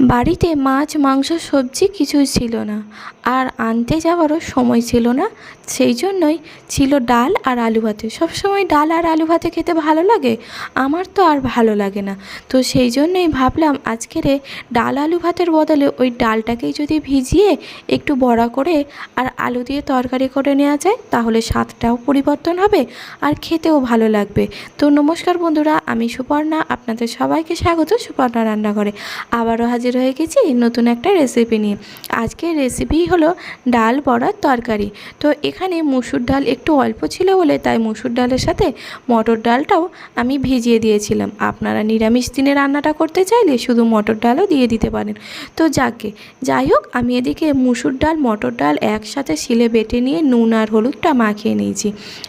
বাড়িতে মাছ, মাংস, সবজি কিছুই ছিল না। আর আনতে যাওয়ারও সময় ছিল না। সেই জন্যই ছিল ডাল আর আলু ভাতে। সবসময় ডাল আর আলু ভাতে খেতে ভালো লাগে? আমার তো আর ভালো লাগে না। তো সেই জন্যই ভাবলাম আজকেরে ডাল আলু ভাতের বদলে ওই ডালটাকেই যদি ভিজিয়ে একটু বড়া করে আর আলু দিয়ে তরকারি করে নেওয়া যায়, তাহলে স্বাদটাও পরিবর্তন হবে আর খেতেও ভালো লাগবে। তো নমস্কার বন্ধুরা, আমি সুপর্ণা। আপনাদের সবাইকে স্বাগত সুপর্ণা রান্নাঘরে। আবারও হাজির হয়ে গেছি নতুন একটা রেসিপি নিয়ে। আজকের রেসিপি হলো ডাল বড়ার তরকারি। তো এখানে মুসুর ডাল একটু অল্প ছিল বলে তাই মুসুর ডালের সাথে মটর ডালটাও আমি ভিজিয়ে দিয়েছিলাম। আপনারা নিরামিষ দিনে রান্নাটা করতে চাইলে শুধু মটর ডালও দিয়ে দিতে পারেন। তো যাকে, যাই হোক, আমি এদিকে মুসুর ডাল, মটর ডাল একসাথে শিলে বেটে নিয়ে নুন আর হলুদটা মাখিয়ে নিয়েছি।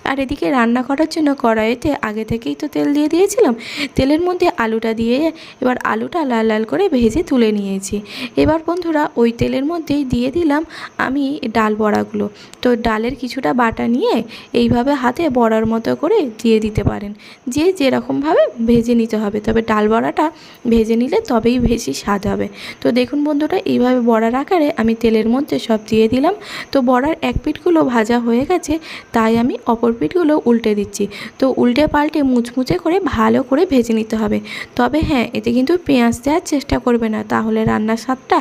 আর এদিকে রান্না করার জন্য কড়াইতে আগে থেকেই তো তেল দিয়ে দিয়েছিলাম। তেলের মধ্যে আলুটা দিয়ে এবার আলুটা লাল লাল করে ভেজে তুলে নিয়েছি। এবার বন্ধুরা, ওই তেলের মধ্যেই দিয়ে দিলাম আমি ডাল বড়াগুলো। তো ডালের কিছুটা বাটা নিয়ে এইভাবে হাতে বড়ার মতো করে দিয়ে দিতে পারেন। যে যেরকমভাবে ভেজে নিতে হবে। তবে ডাল বড়াটা ভেজে নিলে তবেই বেশি স্বাদ হবে। তো দেখুন বন্ধুরা, এইভাবে বড়ার আকারে আমি তেলের মধ্যে সব দিয়ে দিলাম। তো বড়ার এক পিঠগুলো ভাজা হয়ে গেছে, তাই আমি অপর পিঠগুলো উল্টে দিচ্ছি। তো উল্টে পাল্টে মুচমুচে করে ভালো করে ভেজে নিতে হবে। তবে হ্যাঁ এতে কিন্তু পেঁয়াজ দেওয়ার চেষ্টা করবে না। তাহলে রান্নার স্বাদটা।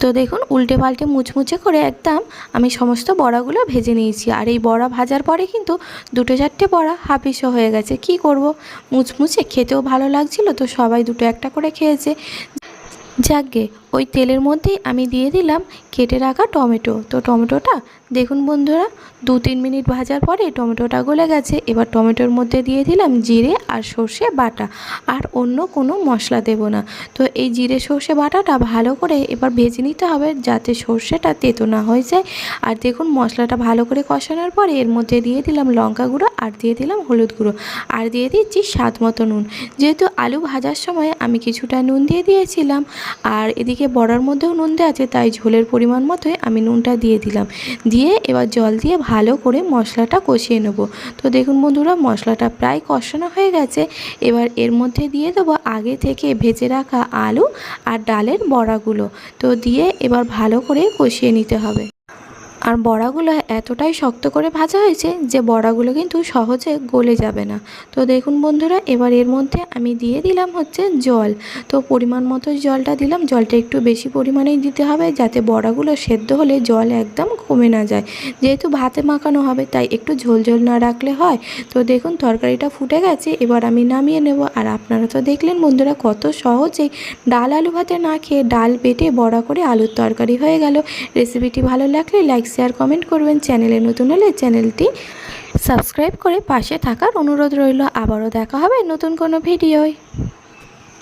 তো দেখুন, উল্টে পাল্টে মুচমুচে করে একদম আমি সমস্ত বড়াগুলো ভেজে নিয়েছি। আর এই বড়া ভাজার পরে কিন্তু দুটো চারটে বড়া হাফিসও হয়ে গেছে। কি করব? মুচমুচে খেতেও ভালো লাগছিল তো সবাই দুটো একটা করে খেয়েছে। যাকগে ওই তেলের মধ্যেই আমি দিয়ে দিলাম কেটে রাখা টমেটো। তো টমেটোটা দেখুন বন্ধুরা, দু তিন মিনিট ভাজার পরে টমেটোটা গলে গেছে। এবার টমেটোর মধ্যে দিয়ে দিলাম জিরে আর সর্ষে বাটা। আর অন্য কোনো মশলা দেব না। তো এই জিরে সর্ষে বাটাটা ভালো করে এবার ভেজে নিতে হবে যাতে সর্ষেটা তেতো না হয়ে যায়। আর দেখুন মশলাটা ভালো করে কষানোর পরে এর মধ্যে দিয়ে দিলাম লঙ্কা গুঁড়ো আর দিয়ে দিলাম হলুদ গুঁড়ো। আর দিয়ে দিচ্ছি স্বাদ মতো নুন। যেহেতু আলু ভাজার সময় আমি কিছুটা নুন দিয়ে দিয়েছিলাম। আর এদিকে বড়ার মধ্যেও নুন দেওয়া আছে, তাই ঝোলের পরিমাণ মতোই আমি নুনটা দিয়ে দিলাম। দিয়ে এবার জল দিয়ে ভালো করে মশলাটা কষিয়ে নেব। তো দেখুন বন্ধুরা, মশলাটা প্রায় কষানো হয়ে গেছে। এবার এর মধ্যে দিয়ে দেবো আগে থেকে ভেজে রাখা আলু আর ডালের বড়াগুলো। তো দিয়ে এবার ভালো করে কষিয়ে নিতে হবে। আর বড়াগুলো এতটাই শক্ত করে ভাজা হয়েছে যে বড়াগুলো কিন্তু সহজে গলে যাবে না। তো দেখুন বন্ধুরা, এবার এর মধ্যে আমি দিয়ে দিলাম হচ্ছে জল। তো পরিমাণ মতো জলটা দিলাম। জলটা একটু বেশি পরিমাণেই দিতে হবে যাতে বড়াগুলো সেদ্ধ হলে জল একদম কমে না যায়। যেহেতু ভাতে মাখানো হবে, তাই একটু ঝোল ঝোল না রাখলে হয়। তো দেখুন তরকারিটা ফুটে গেছে, এবার আমি নামিয়ে নেব। আর আপনারা তো দেখলেন বন্ধুরা, কত সহজেই ডাল আলু ভাতে না খেয়ে ডাল বেটে বড়া করে আলুর তরকারি হয়ে গেল। রেসিপিটি ভালো লাগলে লাইক শেয়ার কমেন্ট করবেন চ্যানেলে নতুন হলে চ্যানেলটি সাবস্ক্রাইব করে পাশে থাকার অনুরোধ রইল। আবারও দেখা হবে নতুন কোনো ভিডিওয়